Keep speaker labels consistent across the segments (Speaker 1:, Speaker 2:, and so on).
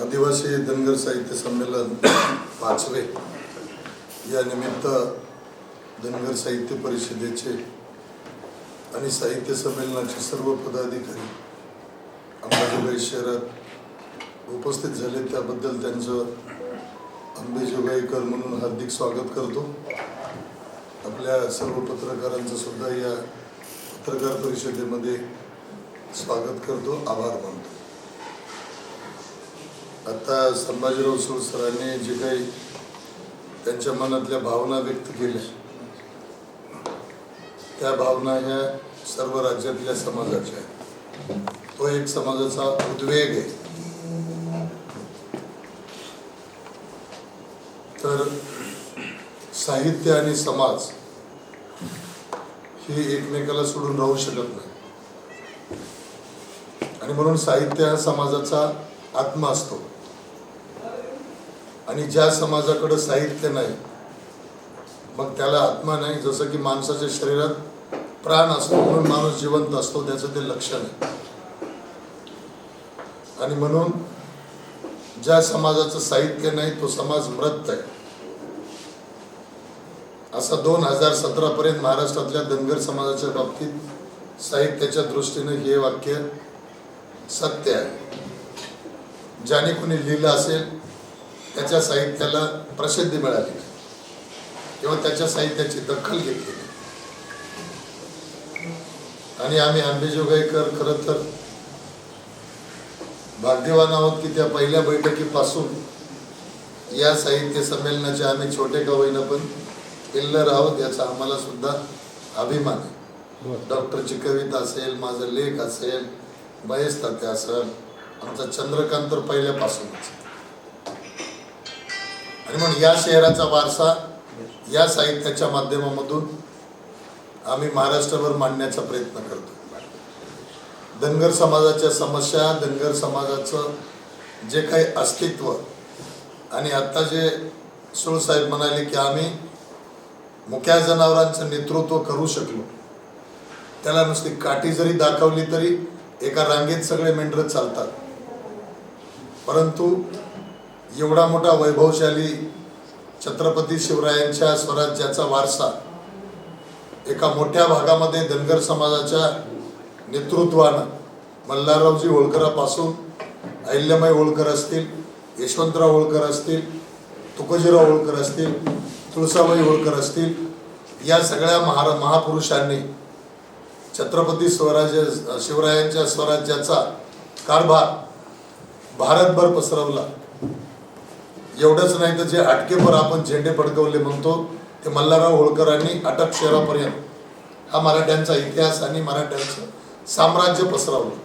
Speaker 1: आदिवासी धनगर साहित्य संमेलन पाचवे. या निमित्त धनगर साहित्य परिषदेचे आणि साहित्य संमेलनाचे सर्व पदाधिकारी अंबाजोगाई शहरात उपस्थित झाले. त्याबद्दल त्यांचं अंबेजोगाईकर म्हणून हार्दिक स्वागत करतो. आपल्या सर्व पत्रकारांचं सुद्धा या पत्रकार परिषदेमध्ये स्वागत करतो. आभार मानतो. आता संभाजीराव सुळ सरांनी जे काही त्यांच्या मनातल्या भावना व्यक्त केल्या त्या भावना ह्या सर्व राज्यातल्या समाजाच्या आहेत. तो एक समाजाचा उद्वेग आहे. तर साहित्य आणि समाज हे एकमेकाला सोडून राहू शकत नाही. आणि म्हणून साहित्य हा समाजाचा आत्मा असतो. आणि ज्या समाजाकडे साहित्य नाही मग त्याला आत्मा नाही. जसं की माणसाच्या शरीरात प्राण असतो म्हणून माणूस जिवंत असतो त्याचं ते लक्षण आहे आणि म्हणून ज्या समाजाचं साहित्य नाही तो समाज मृत आहे. असा दोन हजार सतरा पर्यंत महाराष्ट्रातल्या धनगर समाजाच्या बाबतीत साहित्याच्या दृष्टीने हे वाक्य सत्य आहे. ज्याने कोणी लिहिलं असेल त्याच्या साहित्याला प्रसिद्धी मिळाली. किंवा त्याच्या साहित्याची दखल घेतली. आणि आम्ही आंबेजोगाईकर खरं तर भाग्यवान आहोत की त्या पहिल्या बैठकीपासून या साहित्य संमेलनाचे आम्ही छोटे का होईना पण पिल्लर आहोत याचा आम्हाला सुद्धा अभिमान आहे. डॉक्टरची कविता असेल माझा लेख असेल महेश तात्या असेल आमचा चंद्रकांत तर पहिल्यापासूनच. आणि म्हणून या शहराचा वारसा या साहित्याच्या माध्यमामधून आम्ही महाराष्ट्रभर मांडण्याचा प्रयत्न करतो. धनगर समाजाच्या समस्या धनगर समाजाचं जे काही अस्तित्व आणि आत्ता जे सुळसाहेब म्हणाले की आम्ही मुक्या जनावरांचं नेतृत्व करू शकलो. त्याला नुसती काठी जरी दाखवली तरी एका रांगेत सगळे मेंढरं चालतात. परंतु एवढा मोठा वैभवशाली छत्रपती शिवरायांच्या स्वराज्याचा वारसा एका मोठ्या भागामध्ये धनगर समाजाच्या नेतृत्वानं मल्हाररावजी होळकरापासून अहिल्यामाई होळकर असतील यशवंतराव होळकर असतील तुकोजीराव होळकर असतील तुळसाबाई होळकर असतील या सगळ्या महार महापुरुषांनी छत्रपती स्वराज्य शिवरायांच्या स्वराज्याचा कारभार भारतभर पसरवला. एवढंच नाही तर जे अटकेपर आपण झेंडे फडकवले म्हणतो ते मल्हारराव होळकरांनी अटक शहरापर्यंत. हा मराठ्यांचा इतिहास आणि मराठ्यांचं साम्राज्य पसरवलं.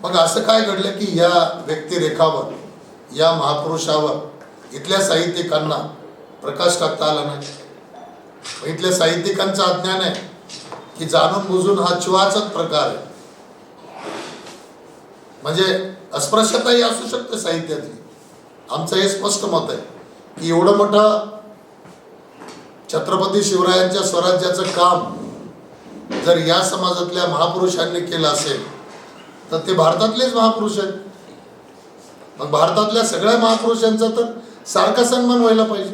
Speaker 1: मग असं काय घडलं की या व्यक्तिरेखावर या महापुरुषावर इथल्या साहित्यिकांना प्रकाश टाकता आला नाही? इथल्या साहित्यिकांचं अज्ञान आहे की जाणून बुजून हा चुवाचाच प्रकार आहे? म्हणजे अस्पृश्यताही असू शकते साहित्यातली. आमचं हे स्पष्ट मत आहे की एवढं मोठं छत्रपती शिवरायांच्या स्वराज्याचं काम जर या समाजातल्या महापुरुषांनी केलं असेल तर ते भारतातलेच महापुरुष आहेत. मग भारतातल्या सगळ्या महापुरुषांचा तर सारखा सन्मान व्हायला पाहिजे.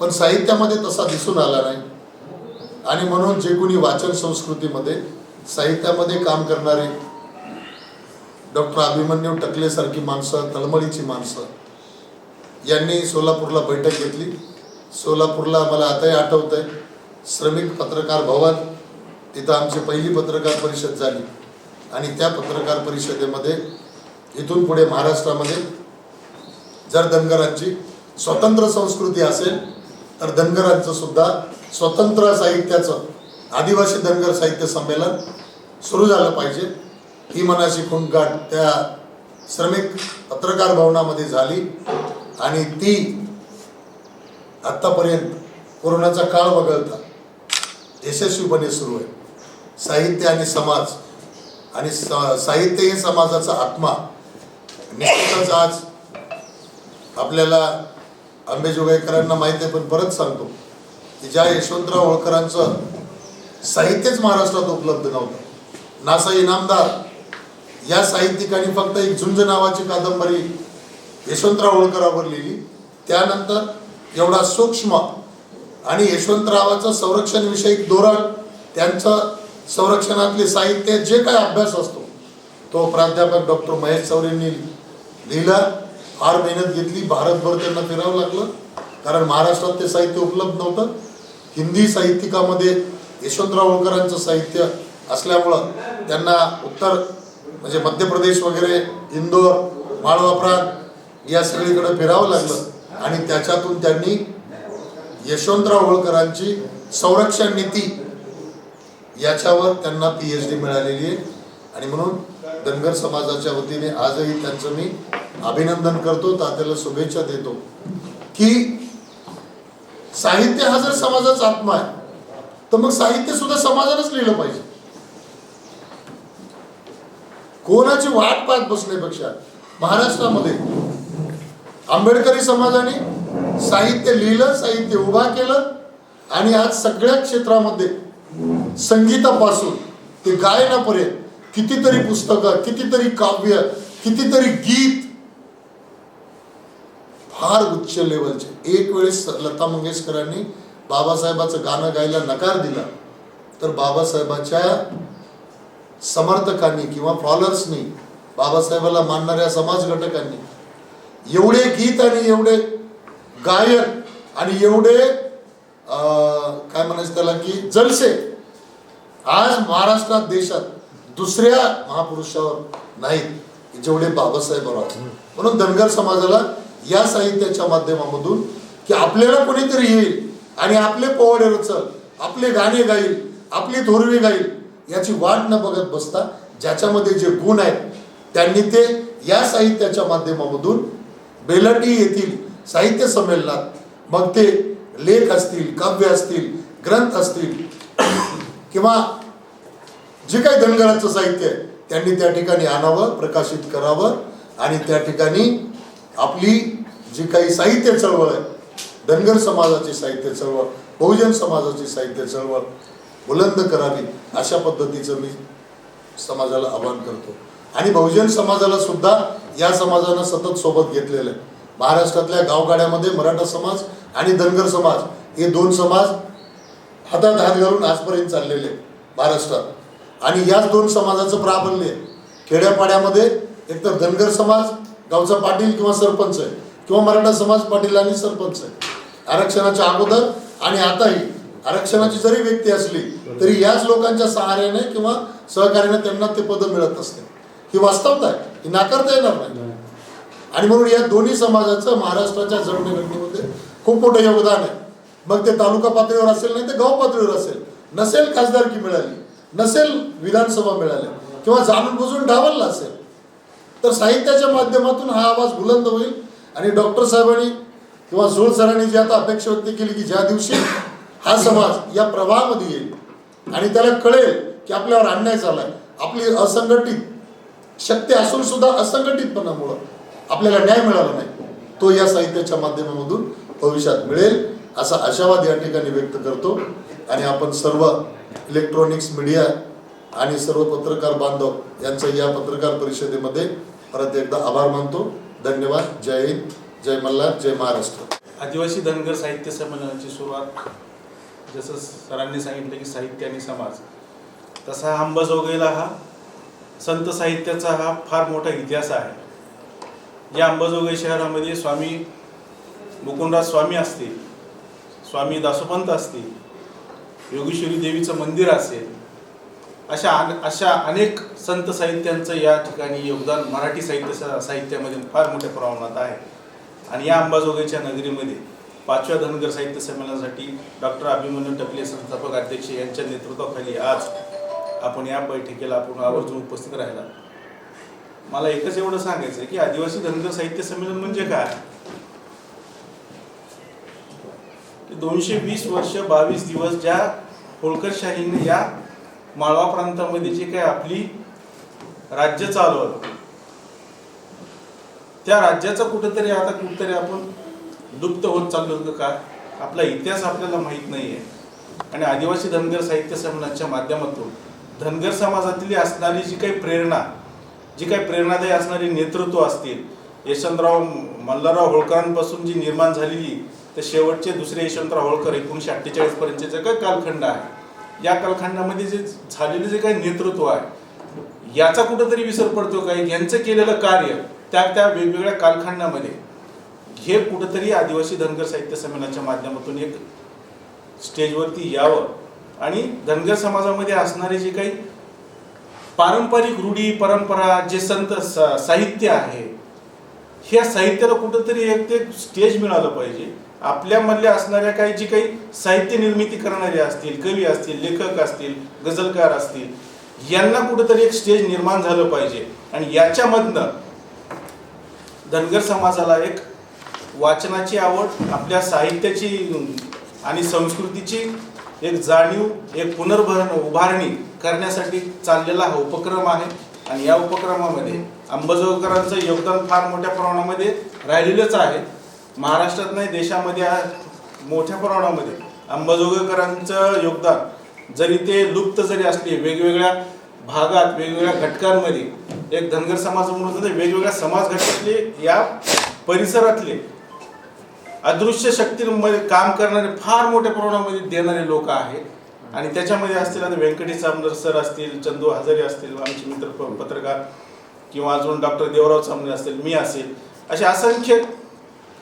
Speaker 1: पण साहित्यामध्ये तसा दिसून आला नाही. आणि म्हणून जे कोणी वाचन संस्कृतीमध्ये साहित्यामध्ये काम करणारे डॉक्टर अभिमन्यू टकलेसारखी माणसं तळमळीची माणसं. यांनी सोलापूरला बैठक घेतली. सोलापूरला मला आताही आठवत आहे श्रमिक पत्रकार भवन तिथं आमची पहिली पत्रकार परिषद झाली. आणि त्या पत्रकार परिषदेमध्ये इथून पुढे महाराष्ट्रामध्ये जर धनगरांची स्वतंत्र संस्कृती असेल तर धनगरांचं सुद्धा स्वतंत्र साहित्याचं आदिवासी धनगर साहित्य संमेलन सुरू झालं पाहिजे. ही मनाची खुणगाट त्या श्रमिक पत्रकार भवनामध्ये झाली आणि ती आत्तापर्यंत कोरोनाचा काळ वगळता यशस्वीपणे सुरू आहे. साहित्य आणि समाज आणि साहित्य हे समाजाचा आत्मा. निश्चितच आज आपल्याला आंबेजोगाईकरांना माहिती आहे पण परत सांगतो की ज्या यशवंतराव होळकरांचं साहित्यच महाराष्ट्रात उपलब्ध नव्हतं. नासा इनामदार या साहित्यिकाने फक्त एक झुंज नावाची कादंबरी यशवंतराव होळकरावर लिहिली. त्यानंतर एवढा सूक्ष्म आणि यशवंतरावाचं संरक्षणविषयक धोरण त्यांचं संरक्षणातले साहित्य जे काय अभ्यास असतो तो प्राध्यापक डॉक्टर महेश चौरेंनी लिहिला. फार मेहनत घेतली भारतभर त्यांना फिरावं लागलं कारण महाराष्ट्रात ते साहित्य उपलब्ध नव्हतं. हिंदी साहित्यिकामध्ये यशवंतराव होळकरांचं साहित्य असल्यामुळं त्यांना उत्तर म्हणजे मध्य प्रदेश वगैरे इंदोर माळवा वापरात या सगळीकडे फिरावं लागलं. आणि त्याच्यातून त्यांनी यशवंतराव होळकरांची संरक्षण नीती याच्यावर त्यांना पी एच डी मिळालेली आहे. आणि म्हणून धनगर समाजाच्या वतीने आजही त्यांचं मी अभिनंदन करतो तात्याला शुभेच्छा देतो. की साहित्य हा जर समाजाचा आत्मा आहे तर मग साहित्य सुद्धा समाजानंच लिहिलं पाहिजे. कोणाची वाट पाहत बसण्यापेक्षा महाराष्ट्रामध्ये आंबेडकरी समाजाने साहित्य लिहिलं साहित्य उभा केलं आणि आज सगळ्या क्षेत्रामध्ये संगीतापासून ते गायनापर्यंत कितीतरी पुस्तकं कितीतरी काव्य कितीतरी गीत फार उच्च लेवलचे. एक वेळेस लता मंगेशकरांनी बाबासाहेबाचं गाणं गायला नकार दिला. तर बाबासाहेबाच्या समर्थकांनी किंवा फॉलोअर्सनी बाबासाहेबाला मानणाऱ्या समाज घटकांनी एवढे गीत आणि एवढे गायन आणि एवढे काय म्हणायचं त्याला की जलसे आज महाराष्ट्रात देशात दुसऱ्या महापुरुषावर नाहीत जेवढे बाबासाहेब आहेत म्हणून धनगर समाजाला या साहित्याच्या माध्यमामधून की आपल्याला कोणीतरी येईल आणि आपले पोवाडे रचल आपले गाणे गाईल आपली धोरणे गाईल याची वाट न बघत बसता ज्याच्यामध्ये जे गुण आहेत त्यांनी ते या साहित्याच्या माध्यमामधून बेलटी येथील साहित्य संमेलनात मग ते लेख असतील काव्य असतील ग्रंथ असतील किंवा जे काही धनगराचं साहित्य आहे त्यांनी त्या ठिकाणी आणावं प्रकाशित करावं आणि त्या ठिकाणी आपली जी काही साहित्य चळवळ आहे धनगर समाजाची साहित्य चळवळ बहुजन समाजाची साहित्य चळवळ बुलंद करावी अशा पद्धतीचं मी समाजाला आवाहन करतो. आणि बहुजन समाजाला सुद्धा या समाजानं सतत सोबत घेतलेलं आहे. महाराष्ट्रातल्या गावगाड्यामध्ये मराठा समाज आणि धनगर समाज हे दोन समाज हातात हात घालून आजपर्यंत चाललेले महाराष्ट्रात. आणि याच दोन समाजाचं प्राबल्य आहे. खेड्यापाड्यामध्ये एकतर धनगर समाज गावचा पाटील किंवा सरपंच आहे किंवा मराठा समाज पाटील आणि सरपंच आहे. आरक्षणाच्या अगोदर आणि आताही आरक्षणाची जरी व्यक्ती असली तरी याच लोकांच्या सहाऱ्याने किंवा सहकार्याने त्यांना ते पद मिळत असते ही वास्तवता आहे. ही नाकारता येणार नाही. आणि म्हणून या दोन्ही समाजाचं महाराष्ट्राच्या जडणघडणीमध्ये खूप मोठं योगदान आहे. मग ते तालुका पातळीवर असेल नाही तर गाव पातळीवर असेल. नसेल खासदारकी मिळाली नसेल विधानसभा मिळाल्या किंवा जाणून बुजून डावलला असेल तर साहित्याच्या माध्यमातून हा आवाज बुलंद होईल. आणि डॉक्टर साहेबांनी किंवा झोळ सरांनी जी आता अपेक्षा व्यक्त केली की ज्या दिवशी हा समाज या प्रवाहामध्ये येईल. आणि त्याला कळेल की आपल्यावर अन्याय झालाय. आपली असंघटित शक्ती असून सुद्धा असंघटितपणामुळं आपल्याला न्याय मिळाला नाही. तो या साहित्याच्या माध्यमामधून भविष्यात मिळेल असा आशावाद या ठिकाणी व्यक्त करतो. आणि आपण सर्व इलेक्ट्रॉनिक्स मीडिया आणि सर्व पत्रकार बांधव यांचं या पत्रकार परिषदेमध्ये परत एकदा आभार मानतो. धन्यवाद. जय हिंद. जय मल्हार. जय महाराष्ट्र.
Speaker 2: आदिवासी धनगर साहित्य संमेलनाची सुरुवात जसं सरांनी सांगितलं की साहित्य आणि समाज तसा हा अंबाजोगाईला हा संत साहित्याचा हा फार मोठा इतिहास आहे. या अंबाजोगाई शहरामध्ये स्वामी मुकुंदराज स्वामी असतील स्वामी दासोपंत असतील योगेश्वरी देवीचं मंदिर असेल अशा अशा अनेक संत साहित्यांचं या ठिकाणी योगदान मराठी साहित्य साहित्यामध्ये फार मोठ्या प्रमाणात आहे. आणि या अंबाजोगाईच्या नगरीमध्ये पाचव्या धनगर साहित्य संमेलनासाठी डॉक्टर अभिमन्यू टकले संस्थापक अध्यक्ष यांच्या नेतृत्वाखाली आज आपण या बैठकीला आपण आवर्जून उपस्थित राहिला. मला एकच एवढं सांगायचं आहे की आदिवासी धनगर साहित्य संमेलन म्हणजे काय? दोनशे वीस वर्ष बावीस दिवस ज्या होळकरशाहीने या माळवा प्रांतामध्ये जे काही आपली राज्य चालवलं त्या राज्याचं कुठेतरी आता कुठेतरी आपण लुप्त होत चाललो होतो का? आपला इतिहास आपल्याला माहीत नाही आहे आणि आदिवासी धनगर साहित्य संमेलनाच्या माध्यमातून धनगर समाजातली असणारी जी काही प्रेरणा जी काही प्रेरणादायी असणारी नेतृत्व असतील यशवंतराव मल्हारराव होळकरांपासून जी निर्माण झालेली तर शेवटचे दुसरे यशवंतराव होळकर एकोणीसशे अठ्ठेचाळीसपर्यंतचे जे काही कालखंड आहे या कालखंडामध्ये जे झालेले जे काही नेतृत्व आहे याचा कुठंतरी विसर पडतो काय यांचं केलेलं कार्य त्या त्या वेगवेगळ्या कालखंडामध्ये हे कुठंतरी आदिवासी धनगर साहित्य संमेलनाच्या माध्यमातून एक स्टेजवरती यावं. आणि धनगर समाजामध्ये असणारे जे काही पारंपरिक रूढी परंपरा जे संत साहित्य आहे ह्या साहित्याला कुठंतरी एक ते स्टेज मिळालं पाहिजे. आपल्यामधल्या असणाऱ्या काही जी काही साहित्य निर्मिती करणारे असतील कवी असतील लेखक असतील गझलकार असतील यांना कुठंतरी एक स्टेज निर्माण झालं पाहिजे. आणि याच्यामधनं धनगर समाजाला एक वाचनाची आवड आपल्या साहित्याची आणि संस्कृतीची एक जाणीव एक पुनर्भरण उभारणी करण्यासाठी चाललेला हा उपक्रम आहे. आणि या उपक्रमामध्ये अंबाजोगकरांचं योगदान फार मोठ्या प्रमाणामध्ये राहिलेलंच आहे. महाराष्ट्रात नाही देशामध्ये मोठ्या प्रमाणामध्ये अंबाजोगकरांचं योगदान जरी ते लुप्त जरी असले वेगवेगळ्या भागात वेगवेगळ्या घटकांमध्ये एक धनगर समाज म्हणून तर वेगवेगळ्या समाज घटकातले या परिसरातले अदृश्य शक्तीमध्ये काम करणारे फार मोठ्या प्रमाणामध्ये देणारे लोक आहेत. आणि त्याच्यामध्ये असतील आता व्यंकटेश चामनर सर असतील चंदू हजारे असतील आमचे मित्र पत्रकार किंवा अजून डॉक्टर देवराव चामने असतील मी असेल. असे असंख्य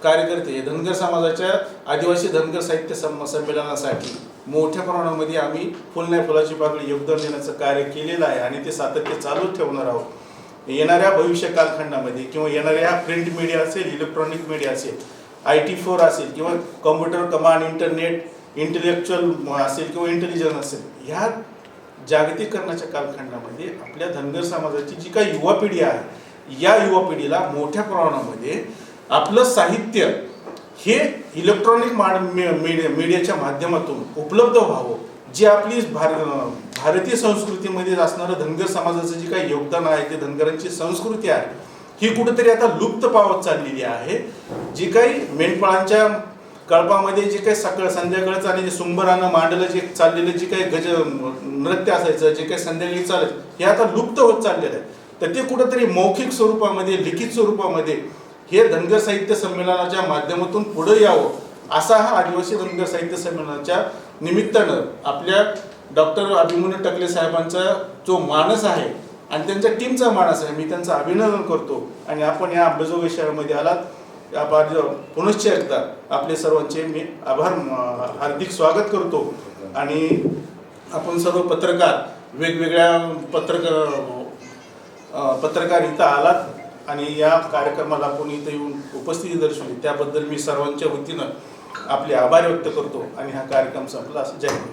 Speaker 2: कार्यकर्ते धनगर समाजाच्या आदिवासी धनगर साहित्य सम संमेलनासाठी मोठ्या प्रमाणामध्ये आम्ही फुल नाही फुलाची पाकळी योगदान देण्याचं कार्य केलेलं आहे आणि ते सातत्य चालूच ठेवणार आहोत. येणाऱ्या भविष्य कालखंडामध्ये किंवा येणाऱ्या प्रिंट मीडिया असेल इलेक्ट्रॉनिक मीडिया असेल आय टी फोर असेल किंवा कम्प्युटर कमांड इंटरनेट इंटेलेक्च्युअल असेल किंवा इंटेलिजन्स असेल ह्या जागतिकरणाच्या कालखंडामध्ये आपल्या धनगर समाजाची जी काही युवा पिढी आहे या युवा पिढीला मोठ्या प्रमाणामध्ये आपलं साहित्य हे इलेक्ट्रॉनिक माड मीडिया मीडियाच्या माध्यमातून उपलब्ध व्हावं जी आपली भार भारतीय संस्कृतीमध्ये असणारं धनगर समाजाचं जे काही योगदान आहे ते धनगरांची संस्कृती आहे ही कुठेतरी आता लुप्त पावत चाललेली आहे. जी काही मेंढपाळांच्या कळपामध्ये जे काही सकाळ संध्याकाळचं आणि जे सुंबरानं मांडलं जे चाललेलं जे काही गज नृत्य असायचं जे काही संध्याकाळी चालत हे आता लुप्त होत चाललेलं आहे. तर ते कुठंतरी मौखिक स्वरूपामध्ये लिखित स्वरूपामध्ये हे धनगर साहित्य संमेलनाच्या माध्यमातून पुढे यावं असा हा आदिवासी धनगर साहित्य संमेलनाच्या निमित्तानं आपल्या डॉक्टर अभिमन्यू टकले साहेबांचा जो मानस आहे आणि त्यांच्या टीमचा मानस आहे मी त्यांचं अभिनंदन करतो. आणि आपण या अंबेजोगाई शहरामध्ये आलात आभार पुनश्च एकदा आपले सर्वांचे मी आभार हार्दिक स्वागत करतो. आणि आपण सर्व पत्रकार वेगवेगळ्या पत्रकार पत्रकार इथं आलात. आणि या कार्यक्रमाला आपण इथं येऊन उपस्थिती दर्शवली. त्याबद्दल मी सर्वांच्या वतीनं आपले आभार व्यक्त करतो. आणि हा कार्यक्रम संपला. असं जय हिंद.